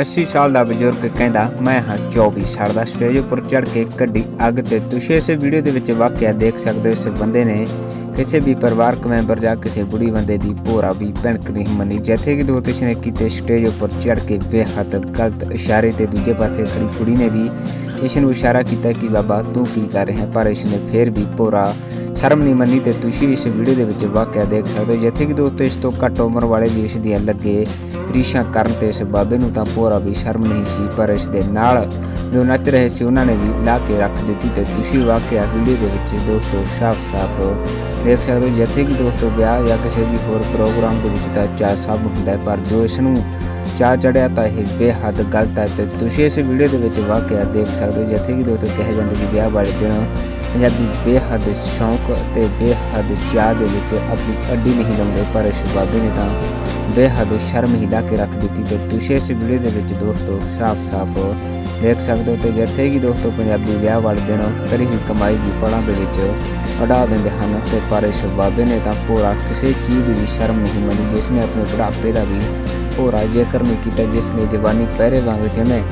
80 ਸਾਲ ਦਾ ਬਜ਼ੁਰਗ ਕਹਿੰਦਾ, ਮੈਂ ਹਾਂ 24 ਸਾਲ ਦਾ ਸਟੇਜ ਉੱਪਰ ਚੜ ਕੇ ਕੱਢੀ ਅੱਗ ਤੇ ਤੁਸੀਂ ਇਸ ਵੀਡੀਓ ਦੇ ਵਿੱਚ ਵਾਕਿਆ ਦੇਖ ਸਕਦੇ ਹੋ, ਇਸ ਬੰਦੇ ਨੇ ਕਿਸੇ ਵੀ ਪਰਿਵਾਰਕ ਮੈਂਬਰ ਜਾਂ ਕਿਸੇ ਬੁੜੀ ਬੰਦੇ ਦੀ ਭੋਰਾ ਵੀ ਭਿਣਕ ਨਹੀਂ ਮੰਨੀ। ਜਿੱਥੇ ਕਿ ਦੋ ਤਿਸਨੇ ਕੀਤੇ ਸਟੇਜ ਉੱਪਰ ਚੜ ਕੇ ਬੇਹੱਦ ਗਲਤ ਇਸ਼ਾਰੇ ਤੇ ਦੂਜੇ ਪਾਸੇ ਖੜੀ ਕੁੜੀ ਨੇ ਵੀ ਇਸ ਨੂੰ ਇਸ਼ਾਰਾ ਕੀਤਾ ਕਿ, ਬਾਬਾ, ਤੂੰ ਕੀ ਕਰ ਰਿਹਾ? ਪਰ ਇਸ ਨੇ ਫੇਰ ਵੀ ਭੋਰਾ ਸ਼ਰਮ ਨਹੀਂ ਮੰਨੀ ਤੇ ਤੁਸੀਂ ਇਸ ਵੀਡੀਓ ਦੇ ਵਿੱਚ ਵਾਕਿਆ ਦੇਖ ਸਕਦੇ ਹੋ, ਜਿੱਥੇ ਕਿ ਦੋਸਤੋ, ਇਸ ਤੋਂ ਘੱਟ ਉਮਰ ਵਾਲੇ ਵੀ ਇਸ ਦੀਆਂ ਲੱਗੇ ਰੀਸ਼ਾਂ ਕਰਨ ਤੇ ਇਸ ਬਾਬੇ ਨੂੰ ਤਾਂ ਭੋਰਾ ਵੀ ਸ਼ਰਮ ਨਹੀਂ ਸੀ, ਪਰ ਇਸ ਦੇ ਨਾਲ ਜੋ ਨੱਚ ਰਹੇ ਸੀ, ਉਹਨਾਂ ਨੇ ਵੀ ਲਾ ਕੇ ਰੱਖ ਦਿੱਤੀ ਤੇ ਤੁਸੀਂ ਵਾਕਿਆ ਵੀਡੀਓ ਦੇ ਵਿੱਚ ਦੋਸਤੋ ਸਾਫ਼-ਸਾਫ਼ ਦੇਖ ਸਕਦੇ ਹੋ। ਜਿੱਥੇ ਕਿ ਦੋਸਤੋ ਵਿਆਹ ਜਾਂ ਕਿਸੇ ਵੀ ਹੋਰ ਪ੍ਰੋਗਰਾਮ ਦੇ ਵਿੱਚ ਤਾਂ ਚਾਹ ਸਭ ਹੁੰਦਾ ਹੈ, ਪਰ ਜੋ ਇਸ ਨੂੰ ਚਾਹ ਚੜਿਆ ਤਾਂ ਇਹ ਬੇਹੱਦ ਗਲਤ ਹੈ ਤੇ ਤੁਸੀਂ ਇਸ ਵੀਡੀਓ ਦੇ ਵਿੱਚ ਵਾਕਿਆ ਦੇਖ ਸਕਦੇ ਹੋ ਜਿੱਥੇ ਕਿ ਦੋਸਤੋ ਕਹੇ ਜਾਂਦੇ ਕਿ ਵਿਆਹ ਵਾਲੇ ਦਿਨ ਪੰਜਾਬੀ ਬੇਹੱਦ ਸ਼ੌਂਕ ਤੇ ਬੇਹੱਦ ਚਾਹ ਦੇ ਵਿੱਚ ਆਪਣੀ ਅੱਡੀ ਨਹੀਂ ਲਾਉਂਦੇ, ਪਰ ਇਸ ਬਾਬੇ ਨੇ ਤਾਂ ਬੇਹੱਦ ਸ਼ਰਮ ਹੀ ਲਾ ਕੇ ਰੱਖ ਦਿੱਤੀ ਤੇ ਤੁਸੀਂ ਇਸ ਵੀਡੀਓ ਦੇ ਵਿੱਚ ਦੋਸਤੋ ਸਾਫ਼-ਸਾਫ਼ ਦੇਖ ਸਕਦੇ ਹੋ ਤੇ ਜਿੱਥੇ ਕਿ ਦੋਸਤੋ ਪੰਜਾਬੀ ਵਿਆਹ ਵਾਲੇ ਦਿਨ ਕਰੀ ਹੀ ਕਮਾਈ ਦੀ ਪੜਾਂ ਦੇ ਵਿੱਚ ਉਡਾ ਦਿੰਦੇ ਹਨ ਤੇ ਪਰ ਇਸ ਬਾਬੇ ਨੇ ਤਾਂ ਪੂਰਾ ਕਿਸੇ ਚੀਜ਼ ਦੀ ਵੀ ਸ਼ਰਮ ਨਹੀਂ ਮੰਨੀ, ਜਿਸ ਨੇ ਆਪਣੇ ਬੁਢਾਪੇ ਦਾ ਵੀ ਪੂਰਾ ਜ਼ਿਕਰ ਨਹੀਂ ਕੀਤਾ ਜਿਸ ਨੇ ਜਵਾਨੀ ਪਹਿਰੇ ਵਾਂਗ ਜਿਵੇਂ